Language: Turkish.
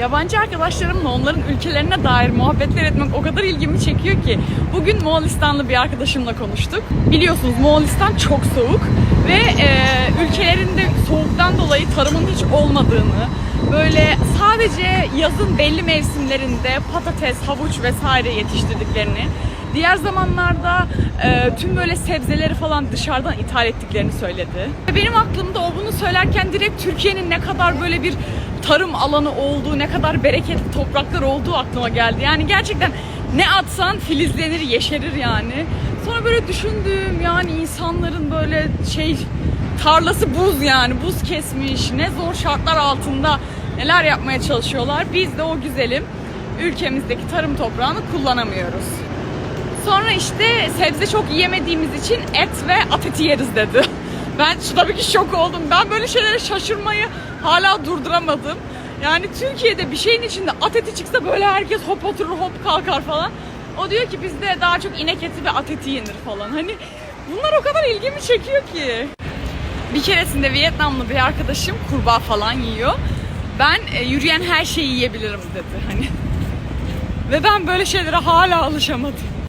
Yabancı arkadaşlarımla onların ülkelerine dair muhabbetler etmek o kadar ilgimi çekiyor ki. Bugün Moğolistanlı bir arkadaşımla konuştuk. Biliyorsunuz Moğolistan çok soğuk ve e, ülkelerinde soğuktan dolayı tarımın hiç olmadığını, böyle sadece yazın belli mevsimlerinde patates, havuç vesaire yetiştirdiklerini, diğer zamanlarda e, tüm böyle sebzeleri falan dışarıdan ithal ettiklerini söyledi. Benim aklımda o bunu söylerken direkt Türkiye'nin ne kadar böyle bir tarım alanı olduğu, ne kadar bereketli topraklar olduğu aklıma geldi. Yani gerçekten ne atsan filizlenir, yeşerir yani. Sonra böyle düşündüm yani insanların böyle şey tarlası buz yani buz kesmiş ne zor şartlar altında neler yapmaya çalışıyorlar. Biz de o güzelim ülkemizdeki tarım toprağını kullanamıyoruz. Sonra işte sebze çok yiyemediğimiz için et ve at eti yeriz dedi. Ben tabii ki şok oldum. Ben böyle şeylere şaşırmayı hala durduramadım. Yani Türkiye'de bir şeyin içinde at eti çıksa böyle herkes hop oturur hop kalkar falan. O diyor ki bizde daha çok inek eti ve at eti yenir falan. Hani bunlar o kadar ilgimi çekiyor ki. Bir keresinde Vietnamlı bir arkadaşım kurbağa falan yiyor. Ben e, yürüyen her şeyi yiyebilirim dedi hani. Ve ben böyle şeylere hala alışamadım.